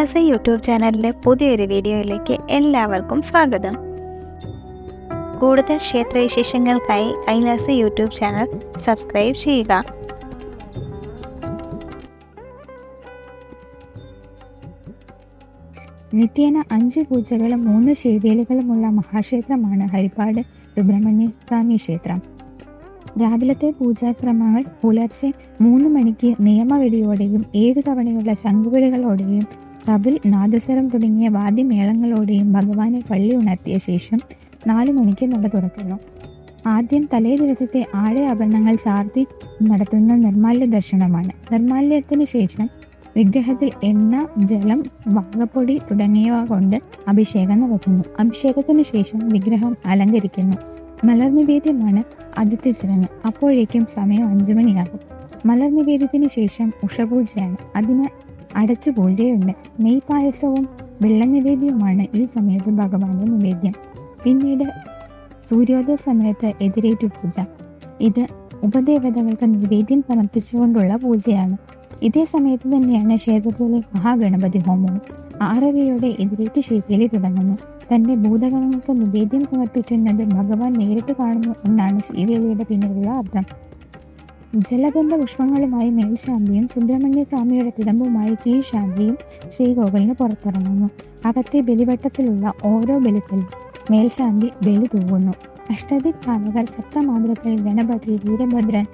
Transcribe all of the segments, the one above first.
Kailasa YouTube ചാനലിലെ പുതിയൊരു വീഡിയോയിലേക്ക് എല്ലാവർക്കും സ്വാഗതം. കൂടുതൽ ക്ഷേത്രവിശേഷങ്ങൾക്കായി കൈലാസ യൂട്യൂബ് ചാനൽ സബ്സ്ക്രൈബ് ചെയ്യുക. നിത്യേന അഞ്ച് പൂജകളും മൂന്ന് ശീവേലികളുമുള്ള മഹാക്ഷേത്രമാണ് ഹരിപ്പാട് സുബ്രഹ്മണ്യ സ്വാമി ക്ഷേത്രം. രാവിലത്തെ പൂജാക്രമങ്ങൾ പുലർച്ചെ മൂന്ന് മണിക്ക് നിയമവെടിയോടെയും ഏഴ് തവണയുള്ള ശംഖുവിളികളോടെയും തബിൽ നാദസ്വരം തുടങ്ങിയ വാദ്യമേളങ്ങളോടെയും ഭഗവാനെ പള്ളി ഉണർത്തിയ ശേഷം നാലു മണിക്ക് നട തുറക്കുന്നു. ആദ്യം തലേ ദിവസത്തെ ആഴെ ആഭരണങ്ങൾ ചാർത്തി നടത്തുന്ന നിർമാല്യ ദർശനമാണ്. നിർമാല്യത്തിന് ശേഷം വിഗ്രഹത്തിൽ എണ്ണ ജലം വാഗപ്പൊടി തുടങ്ങിയവ കൊണ്ട് അഭിഷേകം നടത്തുന്നു. അഭിഷേകത്തിന് ശേഷം വിഗ്രഹം അലങ്കരിക്കുന്നു. മലർ നിവേദ്യമാണ് ആദ്യത്തെ ചടങ്ങ്. അപ്പോഴേക്കും സമയം അഞ്ചു മണിയാകും. മലർ നിവേദ്യത്തിന് ശേഷം ഉഷപൂജയാണ്. അതിന് അടച്ചു പൂജയുണ്ട് നെയ് പായസവും വെള്ള നിവേദ്യവുമാണ് ഈ സമയത്ത് ഭഗവാന്റെ നിവേദ്യം. പിന്നീട് സൂര്യോദയ സമയത്ത് എതിരേറ്റു പൂജ. ഇത് ഉപദേവതകൾക്ക് നിവേദ്യം സമർപ്പിച്ചുകൊണ്ടുള്ള പൂജയാണ്. ഇതേ സമയത്ത് തന്നെയാണ് ക്ഷേത്രത്തിലെ മഹാഗണപതി ഹോമവും ആറരയോടെ എതിരേറ്റ് ശീലയിൽ തുടങ്ങുന്നു. തന്റെ ഭൂതഗണങ്ങൾക്ക് നിവേദ്യം സമർപ്പിക്കുന്നത് ഭഗവാൻ നേരിട്ട് കാണുന്നു എന്നാണ് ശീവേലിയുടെ പിന്നിലുള്ള അർത്ഥം. ജലബന്ധ പുഷ്പങ്ങളുമായി മേൽശാന്തിയും സുബ്രഹ്മണ്യ സ്വാമിയുടെ തിടമ്പുമായി കീഴ്ശാന്തിയും ശ്രീകോവിലിന് പുറത്തിറങ്ങുന്നു. അകത്തെ ബലിവട്ടത്തിലുള്ള ഓരോ ബലിക്കലും മേൽശാന്തി ബലി തൂവുന്നു. അഷ്ടദിക് പാലകർ സപ്തമാതൃക്കൾ ഗണപതി വീരഭദ്രൻ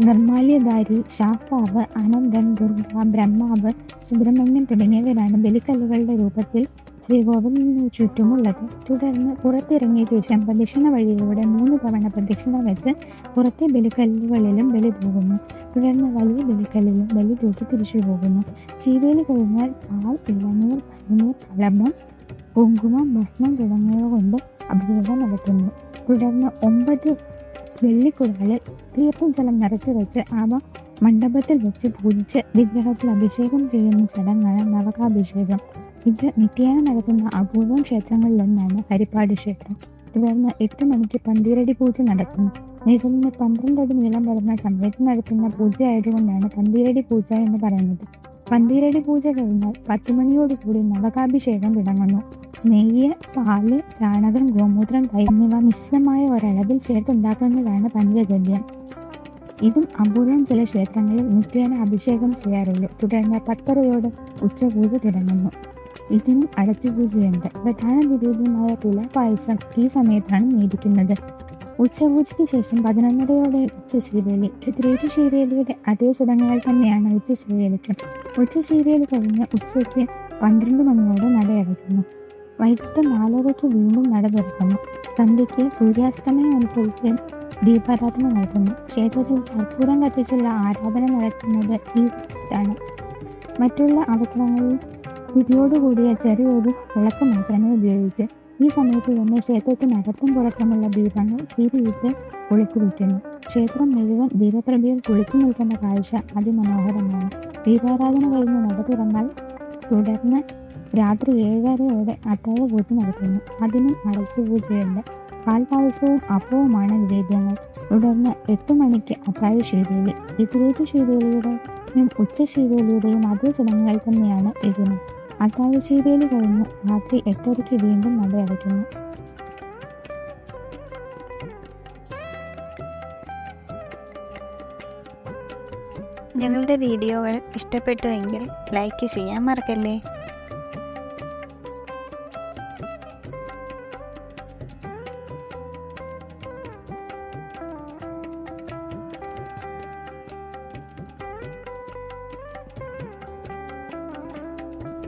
നിർമാല്യധാരി ശാസ്താവ് അനന്തൻ ദുർഗ ബ്രഹ്മാവ് സുബ്രഹ്മണ്യൻ തുടങ്ങിയവരാണ് ബലിക്കല്ലുകളുടെ രൂപത്തിൽ ശ്രീകോവിലിന് ചുറ്റുമുള്ളത് തുടർന്ന് പുറത്തിറങ്ങിയ ശേഷം പ്രദക്ഷിണ വഴിയിലൂടെ മൂന്ന് തവണ പ്രദക്ഷിണ വെച്ച് പുറത്തെ ബലിക്കല്ലുകളിലും ബലി പോകുന്നു തുടർന്ന് വലിയ ബലിക്കല്ലിലും ബലി തൂക്കി തിരിച്ചു പോകുന്നു ചീവേലി കഴിഞ്ഞാൽ പാൽ ഇളനീർ പനിനീർ കളഭം കുങ്കുമം ഭസ്മം തുടങ്ങിയവ കൊണ്ട് അഭിഷേകം നടത്തുന്നു. തുടർന്ന് ഒമ്പത് വെള്ളിക്കുടലിൽ തീർത്ഥം ജലം നിറച്ചു വെച്ച് അവ മണ്ഡപത്തിൽ വെച്ച് പൂജിച്ച് വിഗ്രഹത്തിൽ അഭിഷേകം ചെയ്യുന്ന ചടങ്ങാണ് നവകാഭിഷേകം. ഇത് നിത്യേന നടത്തുന്ന അപൂർവം ക്ഷേത്രങ്ങളിലൊന്നാണ് ഹരിപ്പാട് ക്ഷേത്രം. തുടർന്ന് എട്ട് മണിക്ക് പന്തീരടി പൂജ നടക്കുന്നു. നിലവിന് പന്ത്രണ്ട് അടി നീളം വരുന്ന സമയത്ത് നടത്തുന്ന പൂജ ആയതുകൊണ്ടാണ് പന്തീരടി പൂജ എന്ന് പറയുന്നത്. പന്തീരടി പൂജ കഴിഞ്ഞാൽ പത്തുമണിയോടുകൂടി നവകാഭിഷേകം തുടങ്ങുന്നു. നെയ്യ് പാൽ ചാണകം ഗോമൂത്രം കൈ എന്നിവ മിശ്രമായ ഒരളവിൽ ചേർത്തുണ്ടാക്കുന്നതാണ് പഞ്ചഗല്യം ഇതും അപൂർവം ചില ക്ഷേത്രങ്ങളിൽ നിത്യേന അഭിഷേകം ചെയ്യാറുള്ളൂ തുടർന്ന് പത്തരയോട് ഉച്ചപൂജ തുടങ്ങുന്നു. ഇതിനും അടച്ചുപൂജയുണ്ട് പ്രധാന നിവേദ്യമായ തുല പായസം ഈ സമയത്താണ് മേടിക്കുന്നത് ഉച്ചപൂജയ്ക്ക് ശേഷം പതിനൊന്നരയോടെ ഉച്ച ശ്രീവേലി എതിരേറ്റു ശീവേലിയുടെ അതേ ചടങ്ങുകൾ തന്നെയാണ് ഉച്ച ശ്രീവേലിക്കും ഉച്ച ശ്രീവേലി കഴിഞ്ഞ് ഉച്ചയ്ക്ക് പന്ത്രണ്ട് മണിയോടെ നടയടയ്ക്കുന്നു വൈകിട്ട് നാലരയ്ക്ക് വീണ്ടും നട തുറക്കുന്നു. സന്ധ്യയ്ക്ക് സൂര്യാസ്തമയം അനുസരിച്ച് ദീപാരാധന നടത്തുന്നു. ക്ഷേത്രത്തിൽ കർപ്പൂരം കത്തിച്ചുള്ള ആരാധന നടത്തുന്നത് ഈ ആണ് മറ്റുള്ള അവസരങ്ങളിൽ തിരിയോടുകൂടിയ ചെറിയൊരു വിളക്ക് മാത്രമേ ഉപയോഗിച്ച് ഈ സമയത്ത് തന്നെ ക്ഷേത്രത്തിനകത്തും പുറത്തുമുള്ള ദീപങ്ങൾ തിരിയിട്ട് കുളിച്ചു വയ്ക്കുന്നു ക്ഷേത്രം മുഴുവൻ ദീപപ്രഭയിൽ കുളിച്ചു നിൽക്കുന്ന കാഴ്ച അതിമനോഹരമാണ്. ദീപാരാധന കഴിഞ്ഞ് നട തുറന്നാൽ തുടർന്ന് രാത്രി ഏഴരയോടെ അത്താഴ പൂജ നടത്തുന്നു അതിനും അടച്ചു പൂജയുണ്ട്. പാൽപായസവും അപ്പവുമാണ് നിവേദ്യങ്ങൾ. തുടർന്ന് എട്ട് മണിക്ക് അത്താഴ ശീവേലി ഇതിലേറ്റ് ശീവേലിയുടെയും ഉച്ച ശീവേലിയുടെയും അതേ ചടങ്ങുകൾ തന്നെയാണ് ഇതിനും അത്താഴ ശീവേലി കഴിഞ്ഞ്. രാത്രി എട്ടരയ്ക്ക് വീണ്ടും നട അടയ്ക്കുന്നു. ഞങ്ങളുടെ വീഡിയോകൾ ഇഷ്ടപ്പെട്ടുവെങ്കിൽ ലൈക്ക് ചെയ്യാൻ മറക്കല്ലേ?